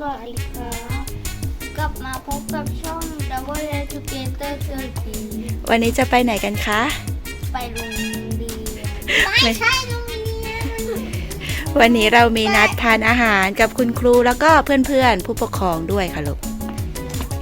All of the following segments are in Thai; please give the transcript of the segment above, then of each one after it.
สวัสดีครับกลับมาพบกับช่อง Double Educator เกิร์ทีวันนี้จะไปไหนกันคะ ไปโรงเรียนไม่ไม่ใช่โรงเรียนวันนี้เรามีนัดทานอาหารกับคุณครูแล้วก็เพื่อนๆ ผู้ปกครองด้วยค่ะลูก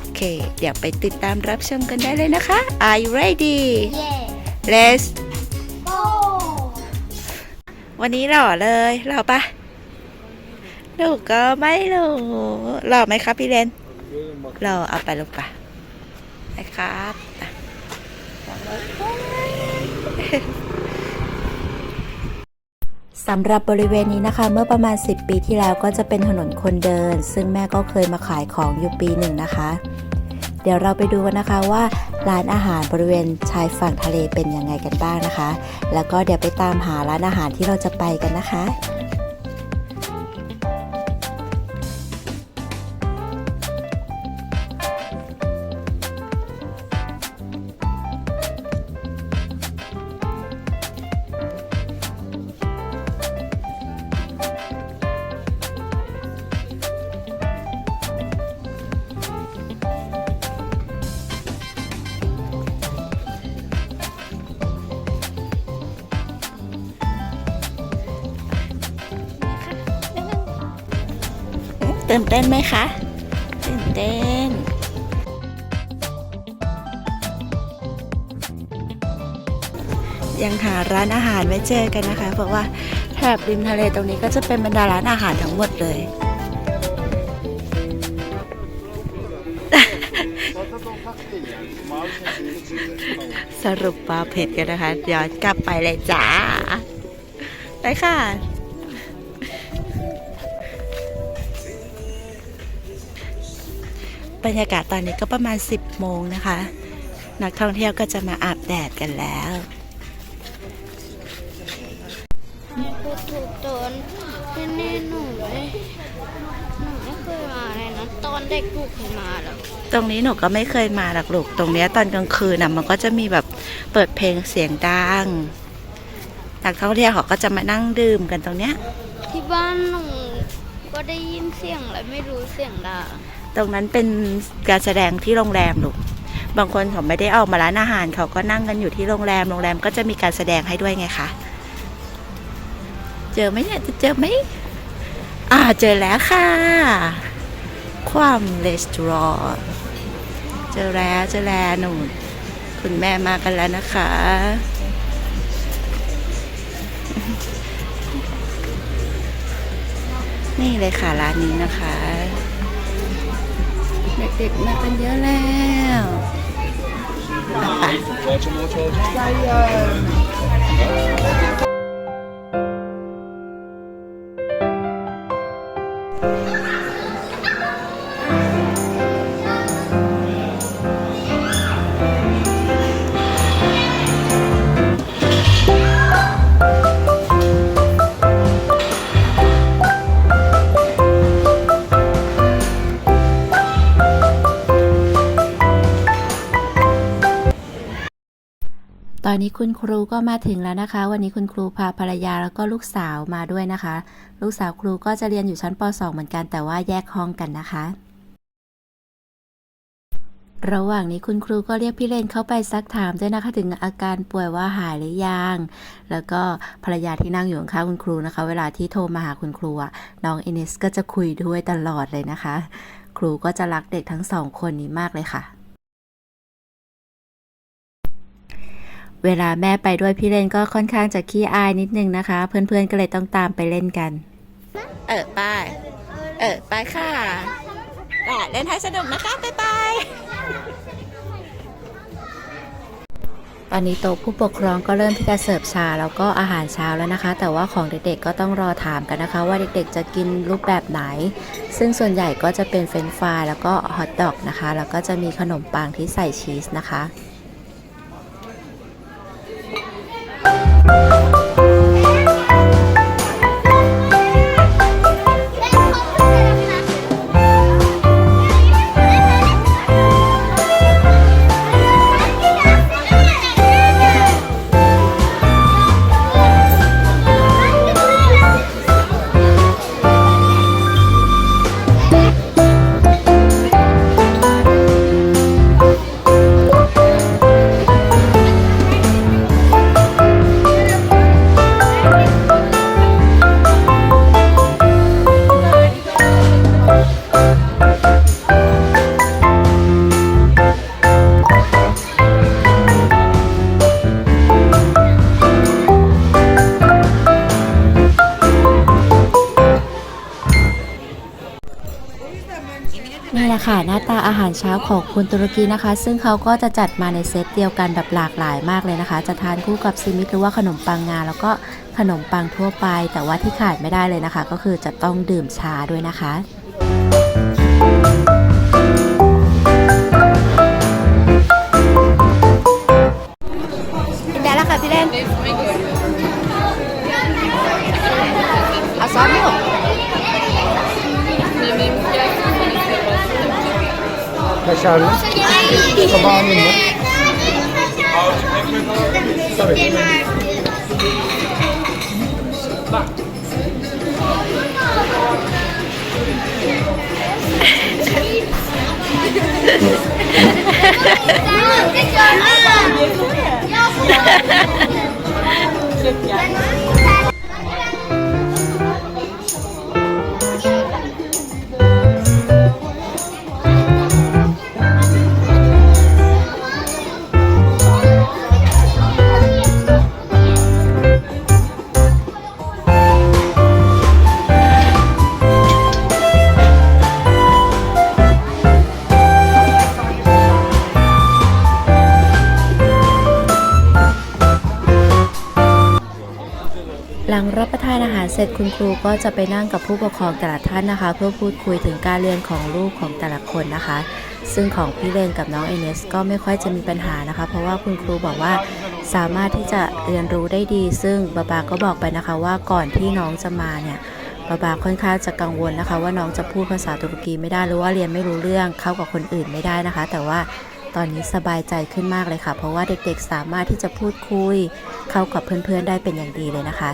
โอเค เดี๋ยวไปติดตามรับชมกันได้เลยนะคะ Are you ready เย่ Let's โก้วันนี้หล่อเลยหล่อปะ ลูก็ไม่รู้หล่อไหมครับพี่เรนหล่อเอาไปลูกปะไปครับอะสำหรับบริเวณนี้นะคะเมื่อประมาณ 10 ปีที่แล้วก็จะเป็นถนนคนเดิน ซึ่งแม่ก็เคยมาขายของอยู่ปีหนึ่งนะคะ เดี๋ยวเราไปดูกันนะคะว่าร้านอาหารบริเวณชายฝั่งทะเลเป็นยังไงกันบ้างนะคะ แล้วก็เดี๋ยวไปตามหาร้านอาหารที่เราจะไปกันนะคะ ตื่นเต้นไหมคะ ตื่นเต้น ยังหาร้านอาหารไม่เจอกันนะคะ เพราะว่าแถบริมทะเลตรงนี้ก็จะเป็นบรรดาร้านอาหารทั้งหมดเลย สรุปปลาเผ็ดกันนะคะ ย้อนกลับไปเลยจ้าไปค่ะ บรรยากาศตอนนี้ก็ประมาณ 10 โมงนะคะ นักท่องเที่ยวก็จะมาอาบแดดกันแล้วพูดถูกตนแน่ๆหนูไม่หนูไม่เคยมาเลยนะตอนเด็กถูกเคยมาแล้วตรงนี้หนูก็ไม่เคยมาหรอกลูกตรงเนี้ยตอนกลางคืนนะมันก็จะมีแบบเปิดเพลงเสียงดังนักท่องเที่ยวเขาก็จะมานั่งดื่มกันตรงเนี้ยที่บ้านหนูก็ได้ยินเสียงอะไรไม่รู้เสียงดัง ตรงนั้นเป็นการแสดงที่โรงแรมลูกบางคนเขาไม่ได้เอามาร้านอาหาร เขาก็นั่งกันอยู่ที่โรงแรมโรงแรมก็จะมีการแสดงให้ด้วยไงคะเจอไหมเนี่ยจะเจอไหมอ่าเจอแล้วค่ะ ความเลสตรอเจอแล้วเจอแล้วหนูนคุณแม่มากันแล้วนะคะ นี่เลยค่ะร้านนี้นะคะ เด็กๆมากันเยอะแล้วไป อนนี้คุณครูก็มาถึงแล้วนะคะ วันนี้คุณครูพาภรรยาแล้วก็ลูกสาวมาด้วยนะคะ ลูกสาวครูก็จะเรียนอยู่ชั้นป .2 เหมือนกันแต่ว่าแยกห้องกันนะคะ ระหว่างนี้คุณครูก็เรียกพี่เลนเข้าไปซักถามด้วยนะคะถึงอาการป่วยว่าหายหรือยัง แล้วก็ภรรยาที่นั่งอยู่ข้างคุณครูนะคะ เวลาที่โทรมาหาคุณครูอะน้องเอินิสก็จะคุยด้วยตลอดเลยนะคะ ครูก็จะรักเด็กทั้งสองคนนี้มากเลยค่ะ เวลาแม่ไปด้วยพี่เล่นก็ค่อนข้างจะขี้อายนิดนึงนะคะ เพื่อนๆก็เลยต้องตามไปเล่นกัน เออไปเออไปค่ะอะเล่นให้สนุกนะคะบ๊ายบายตอนนี้โต๊ะผู้ปกครองก็เริ่มที่จะเสิร์ฟชาแล้วก็อาหารเช้าแล้วนะคะ แต่ว่าของเด็กๆก็ต้องรอถามกันนะคะ ว่าเด็กๆจะกินรูปแบบไหน ซึ่งส่วนใหญ่ก็จะเป็นเฟรนช์ฟรายแล้วก็ฮอทดอกนะคะ แล้วก็จะมีขนมปังที่ใส่ชีสนะคะ เารเช้าของคนตุรกีนะคะ ซึ่งเขาก็จะจัดมาในเซตเดียวกันแบบหลากหลายมากเลยนะคะ จะทานคู่กับซีมิตหรือว่าขนมปังงา แล้วก็ขนมปังทั่วไป แต่ว่าที่ขาดไม่ได้เลยนะคะ ก็คือจะต้องดื่มชาด้วยนะคะ kaşarlı. Kabağının var. Tabii. Bak. เสร็จคุณครูก็จะไปนั่งกับผู้ปกครองแต่ละท่านนะคะ เพื่อพูดคุยถึงการเรียนของลูกของแต่ละคนนะคะ ซึ่งของพี่เลนกับน้องเอเนสก็ไม่ค่อยจะมีปัญหานะคะ เพราะว่าคุณครูบอกว่าสามารถที่จะเรียนรู้ได้ดี ซึ่งบาบาก็บอกไปนะคะว่าก่อนที่น้องจะมาเนี่ยบาบาค่อนข้างจะกังวลนะคะ ว่าน้องจะพูดภาษาตุรกีไม่ได้หรือว่าเรียนไม่รู้เรื่องเข้ากับคนอื่นไม่ได้นะคะ แต่ว่าตอนนี้สบายใจขึ้นมากเลยค่ะ เพราะว่าเด็กๆสามารถที่จะพูดคุย เข้ากับเพื่อนๆได้เป็นอย่างดีเลยนะคะ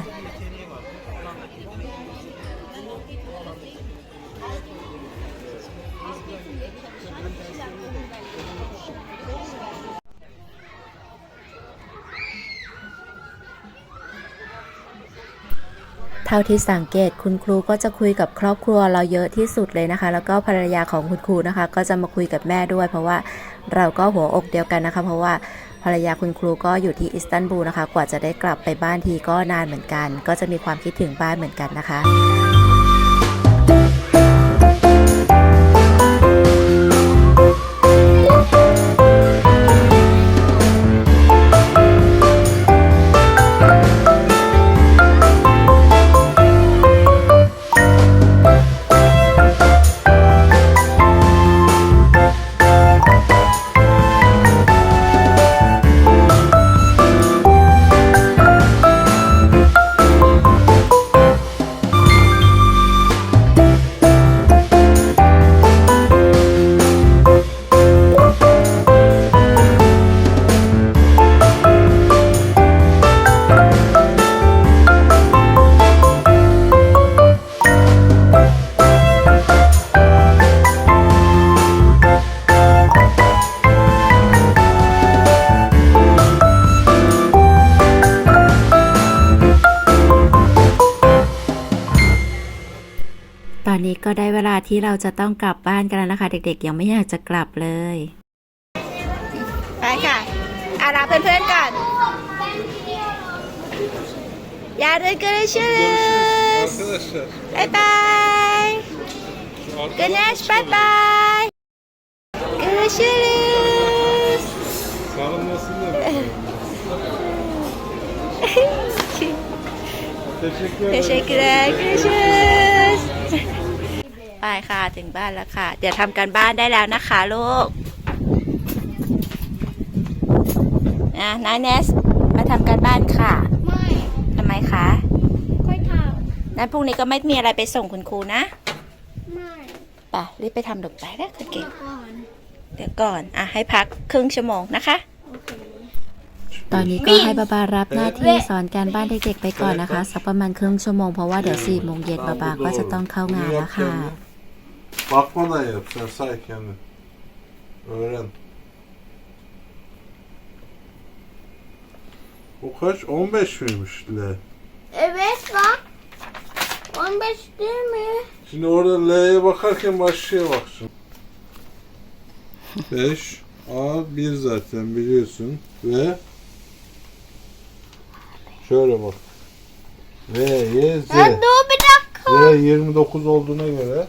เท่าที่สังเกตคุณครูก็จะคุยกับครอบครัวเราเยอะที่สุดเลยนะคะ แล้วก็ภรรยาของคุณครูนะคะ ก็จะมาคุยกับแม่ด้วย เพราะว่าเราก็หัวอกเดียวกันนะคะ เพราะว่าภรรยาคุณครูก็อยู่ที่อิสตันบูลนะคะ กว่าจะได้กลับไปบ้านทีก็นานเหมือนกัน ก็จะมีความคิดถึงบ้านเหมือนกันนะคะ ที่เราจะต้องกลับบ้านกันแล้วนะคะ เด็กๆ ยังไม่อยากจะกลับเลย ไปค่ะอาลาเพื่อนๆก่อนอย่าเดินกันเลยชื่อ Arkadaşlar บายบายกันเนชบายบาย görüşürüz sarılmasını da Teşekkür ederim. teşekkürler görüşürüz ไป ค่ะถึงบ้านแล้วค่ะ เดี๋ยวทำการบ้านได้แล้วนะคะลูกอะนายเนส มาทำการบ้านค่ะ ไม่ทำไมคะค่อยทนั้นพรุ่งนี้ก็ไม่มีอะไรไปส่งคุณครูนะำไม่ไปรีบไปทำดอกไปแล้วคุณเก่งก่อนเดี๋ยวก่อน อะ ให้พักครึ่งชั่วโมงนะคะโอเคตอนนี้ก็ให้บาบารับหน้าที่สอนการบ้านเด็กๆไปก่อนนะคะ สักประมาณครึ่งชั่วโมงเพราะว่าเดี๋ยวสี่โมงเย็นบาบาก็จะต้องเข้างานแล้วค่ะ Bakmadan yap sen say kendin. Öğren. O kaç? 15 miymiş L? Evet bak. 15 değil mi? Şimdi orada L'ye bakarken başlığa bak şimdi. 5 A 1 zaten biliyorsun ve şöyle bak. V, Y, Z. Dur bir dakika. V 29 olduğuna göre.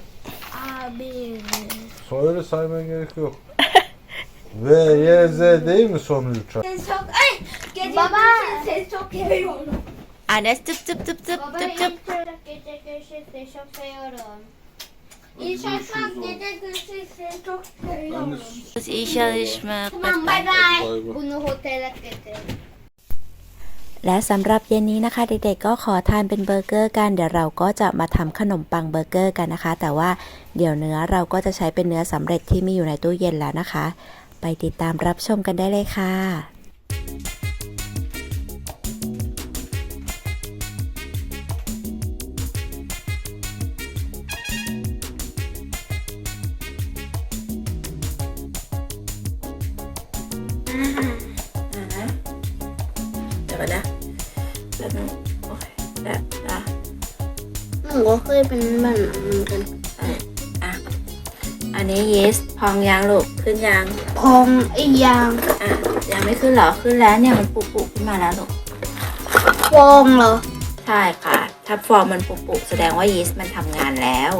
Öyle saymaya gerek yok. V, Y, Z değil mi son üç harf? Ses çok... Ay! Gece Baba. ses çok seviyorum. Anas tıp tıp tıp tıp Baba tıp tıp. ilk çocuk gece görüşürüz seni çok seviyorum. İyi şaşmak gece görüşürüz seni çok seviyorum. İyi çalışma. Tamam bay bay. Bunu otele getir. และสำหรับเย็นนี้นะคะ เด็กๆก็ขอทานเป็นเบอร์เกอร์กันเดี๋ยวเราก็จะมาทำขนมปังเบอร์เกอร์กันนะคะ แต่ว่าเดี๋ยวเนื้อเราก็จะใช้เป็นเนื้อสำเร็จที่มีอยู่ในตู้เย็นแล้วนะคะ ไปติดตามรับชมกันได้เลยค่ะ ยเป็นแบบนั้นเหมือนกันอะอันนี้ยีสต์พองยางลูกขึ้นยางพองไอ้ยางอะยังไม่ขึ้นเหรอขึ้นแล้วเนี่ยมันปุปุขึ้นมาแล้วลูกฟองเหรอใช่ค่ะ ถ้าฟองมันปุปุแสดงว่ายีสต์มันทำงานแล้ว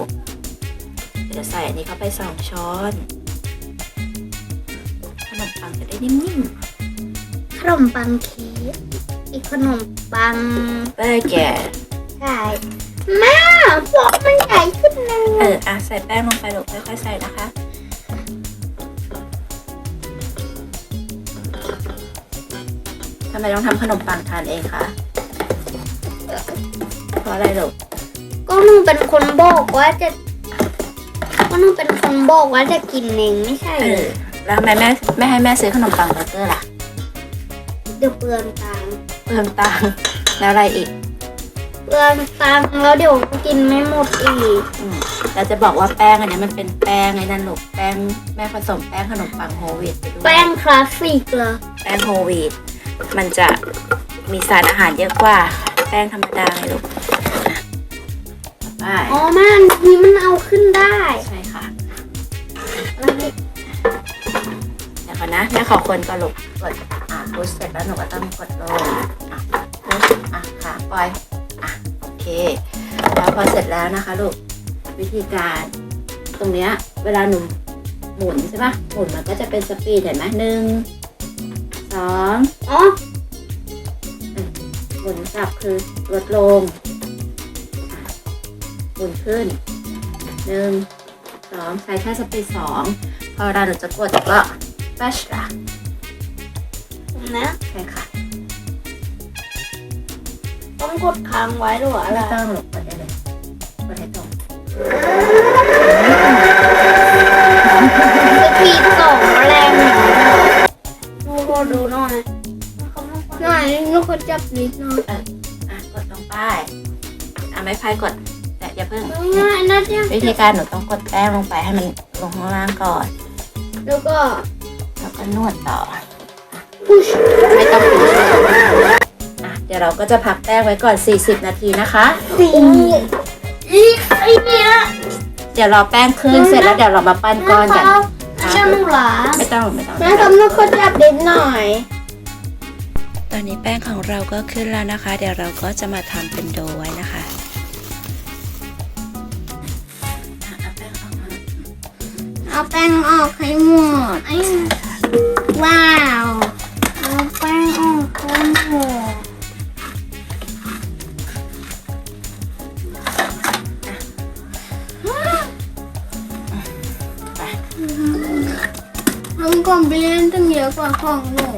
เดี๋ยวใส่อันนี้เข้าไปสองช้อนขนมปังจะได้นิ่มขนมปังเค้กอีกขนมปังๆเบอร์เกอร์ใช่ แม่ฟองมันใหญ่ขึ้นเลเอยออะใส่แป้งลงไปลูกค่อยๆใส่นะคะ ทำไมต้องทำขนมปังทานเองคะเพราะอะไรลูกก็หนูเป็นคนบอกว่าจะก็หนูเป็นคนบอกว่าจะกินเองไม่ใช่เอเหรออแล้วทำไมแม่ไม่ให้แม่ซื้อขนมปังเบอร์เกอร์ล่ะ เดี๋ยวเปลืองตังค์เพิ่มตังค์แล้วอะไรอีก เปลืองตังค์แล้วเดี๋ยวกินไม่หมดอีก อืมเราจะบอกว่าแป้งอันเนี้ยมันเป็นแป้งไอ้นั่นลูกแป้งแม่ผสมแป้งขนมปังโฮลวีตไปด้วย แป้งคลาสสิกเหรอแป้งโฮลวีตมันจะมีสารอาหารเยอะกว่า แป้งธรรมดาไงลูกอะอ๋อแม่อันนี้มันเอาขึ้นได้ใช่ค่ะ แล้วนี่เดี๋ยวก่อนนะแม่ขอคนก่อนลูกกดอะพุชเสร็จแล้วหนูก็ต้องกดลงอะพุชอะค่ะปล่อย อะโอเคแล้วพอเสร็จแล้วนะคะลูกวิธีการตรงเนี้ยเวลาหนูหมุนใช่ปะหมุนมันก็จะเป็นสปีดเห็นไหมหนึ่งสองอ๋อหมุนกลับคือลดลงอะหมุนขึ้นหนึ่งสองใช้แค่สปีดสองพอเวลาหนูจะกดก็บัชละนะใช่ค่ะ ต้องกดค้างไว้หรือว่าอะไรไม่ต้องหลบกดได้เลยกดให้ตรงสปีดสองแรงหน่อยดูขอดูหน่อยหน่อยลูกเขาจับนิดหน่อยอะกดลงไปอะไม่พายกด แต่อย่าเพิ่งง่ายนะเนี่ยวิธีการหนูต้องกดแป้งลงไปให้มันลงข้างล่างก่อน แล้วก็แล้วก็นวดต่อ ไม่ต้องพุชอะ เดี๋ยวเราก็จะพักแป้งไว้ก่อน 40 นาทีนะคะสีอีกไอ้เนี่ยเดี๋ยวรอแป้งขึ้นเสร็จแล้วเดี๋ยวเรามาปั้นก้อนกันเชื่อหนูหลาไม่ต้องไม่ต้องแม่ทำลูกเขาจับเด็ดหน่อย ตอนนี้แป้งของเราก็ขึ้นแล้วนะคะ เดี๋ยวเราก็จะมาทำเป็นโดไว้นะคะเอาแป้งออกมาเอาแป้งออกให้หมดไอ้ว้าวเอา ว่าของหนู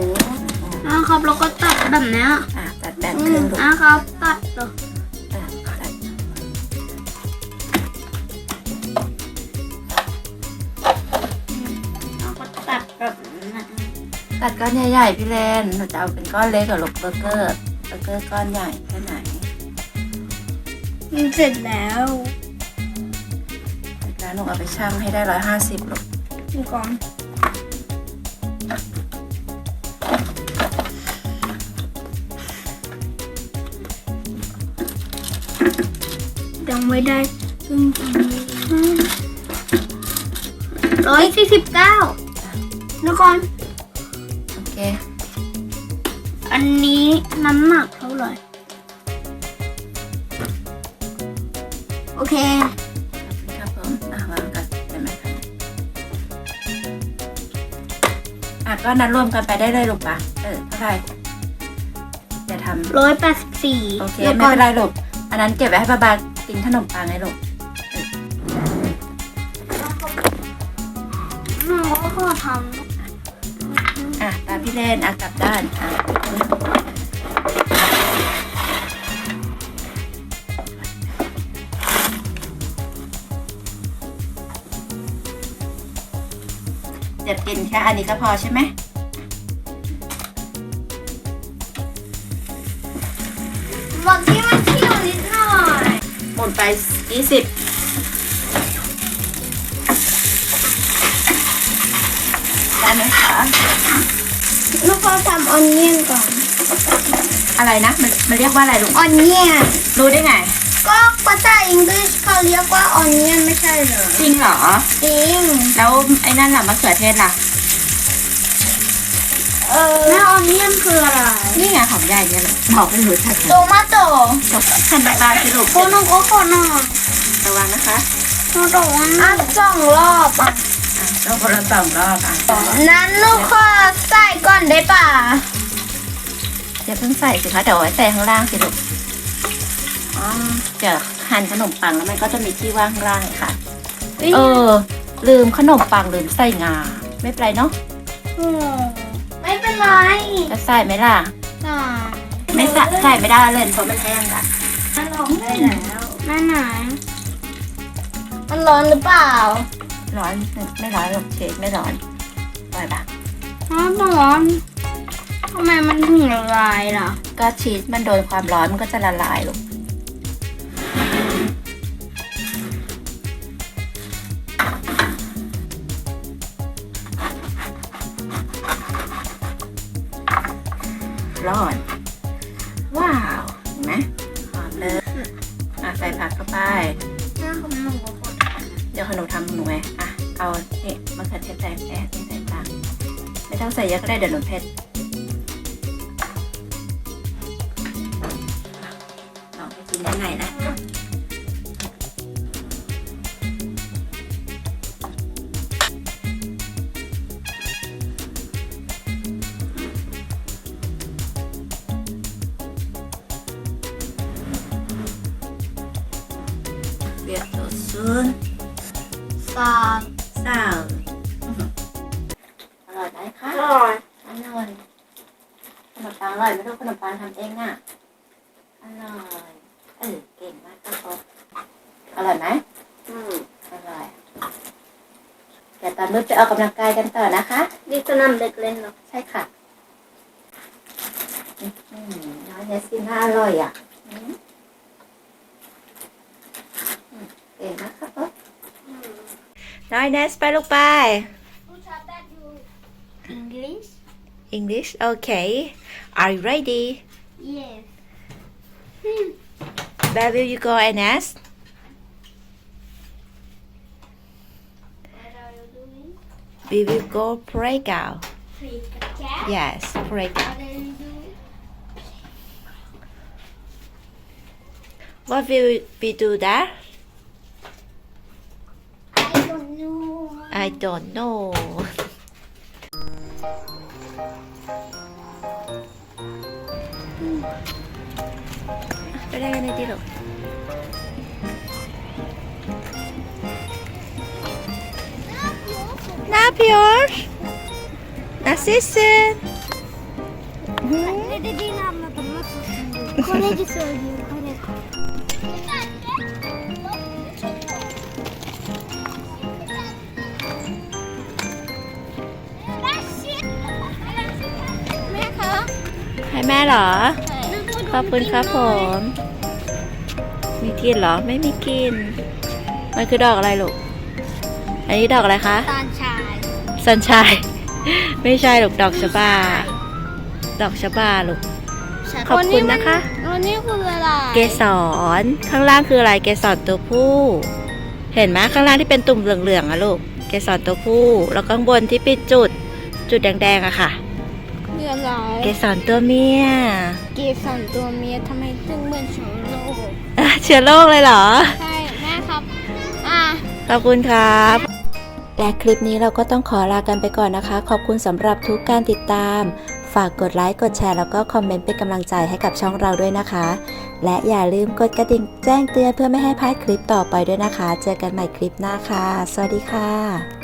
นะครับแล้วก็ตัดแบบเนี้ยอะตัดแบ่งอืครึ่มงลูกนะครับตัดเหรออะตัดแล้วก็ตัดแบบนั้นตัดก้อนใหญ่ๆพี่เลนหนูจะเอาเป็นก้อนเล็กกับลูกเบอร์เกอร์เบอร์เกอร์ก้อนใหญ่แค่ไหนมันเสร็จแล้วแล้วหนูเอาไปชั่งให้ได้ร้อยห้าสิบลูกดูก่อน ไม่ได้ซึ่งร้อยสี่สิบเก้าดูก่อน โอเค อันนี้น้ำหนักเท่าไหร่ โอเคครับผมอะวางกันเป็นไหมคะอะก็นัดรวมกันไปได้เลยลูกปะเออเท่าไหร่อย่าทำร้อยแปดสิบสี่โอเค ไม่เป็นไรลูกอันนั้นเก็บไว้ให้บาบา กินขนมปังไงลูกหนูก็ขอทอะตามพี่เล่นอะกลับด้านอะจะกินแค่อันนี้ก็พอใช่ไหม ไปยี่สิบได้ไหมคะลูกขอทำออนเนียนก่อน อะไรนะ มันมันเรียกว่าอะไรลูกออนเนียน รู้ได้ไง ก็ภาษาอังกฤษเขาเรียกว่าออนเนียนไม่ใช่เหรอ จริงเหรอ จริง แล้วไอ้นั่นล่ะมะเขือเทศล่ะ เออแล้วออนเนียนคืออะไรนี่ไงของใหญ่เนี่ยแหละบอกไม่รู้จักโตมาโตขันบาสิลูกโคโนโกโคโนระวังนะคะโนโตวันอะสองรอบอะอะต้องคนละสองรอบอะนั้นลูกขอใส่ก่อนได้ป่ะอย่าเพิ่งใส่สิคะเดี๋ยวเอาไว้ใส่ข้างล่างสิลูกอ๋อเดี๋ยวหั่นขนมปังแล้วมันก็จะมีที่ว่างข้างล่างค่ะ เออ ลืมขนมปังลืมใส่งา ไม่เป็นไรเนาะอืม ไม่เป็นไรจะใส่ไหมล่ะใส่ไม่ใส่ใส่ไม่ได้เลยเพราะมันแห้งละมันลงได้แล้วแม่ไหนมันร้อนหรือเปล่า ร้อนไม่ร้อนหรอกเชคไม่ร้อนปล่อยปะร้อนร้อนทำไมมันถึงละลายล่ะ ก็ชีสมันโดนความร้อนมันก็จะละลายลูก ร้อนว้าวเห็นไหมหอมเลยอะใส่ผักเข้าไปแม่ของหนูก็คนเดี๋ยวขนมทำหนูไงอะ เอาเนี่ยมะเขือเทศใส่แอะนี่ใส่ตากไม่ต้องใส่เยอะก็ได้เดี๋ยวหนูเผ็ด ร์ตัวซุนสามสาวอร่อยไหมคะอร่อยอร่อยขนมปังอร่อยไหม่รู้ขนมปังทำเองอะอร่อยเออเก่งมากครับอร่อยไหมอืมอร่อยเดี๋ยวตอนมืดไปออกกำลังกายกันต่อนะคะนี่สนามเด็กเล่นเหรอใช่ค่ะ อืมน้อยเนสกินน่าอร่อยอะ อืมอืมเก่งมากครับน้อยเนสไปลูกไป English English okay are you ready yes where will you go and ask what are you doing we will go playground Play cat yes playground what are you doing what will we do there I don't know ไปได้กันเลยดิลูกนาพิอร์นาซิสัน Ne dediğini anladım nasıl Korece söylüyor ให้แม่เหรอ ขอบคุณครับผม มีกินเหรอ ไม่มีกิน มันคือดอกอะไรลูก อันนี้ดอกอะไรคะ Tan çay สันชาย ไม่ใช่ลูกดอกชะบา ดอกชะบาลูก ขอบคุณนะคะ วันนี้คืออะไร เกสร ข้างล่างคืออะไร เกสรตัวผู้ เห็นไหมข้างล่างที่เป็นตุ่มเหลืองๆอะลูก เกสรตัวผู้ แล้วข้างบนที่เป็นจุด จุดแดงๆอะค่ะคื ออะไรเกสรตัวเมีย เกสรตัวเมียทำไมถึงเหมือนเชื้อโรคอะเชื้อโรคเลยเหรอ ใช่แม่ครับ อะ ขอบคุณครับ และคลิปนี้เราก็ต้องขอลากันไปก่อนนะคะ ขอบคุณสำหรับทุกการติดตาม ฝากกดไลค์ กดแชร์ แล้วก็คอมเมนต์เป็นกำลังใจให้กับช่องเราด้วยนะคะ และอย่าลืมกดกระดิ่งแจ้งเตือนเพื่อไม่ให้พลาดคลิปต่อไปด้วยนะคะ เจอกันใหม่คลิปหน้าค่ะ สวัสดีค่ะ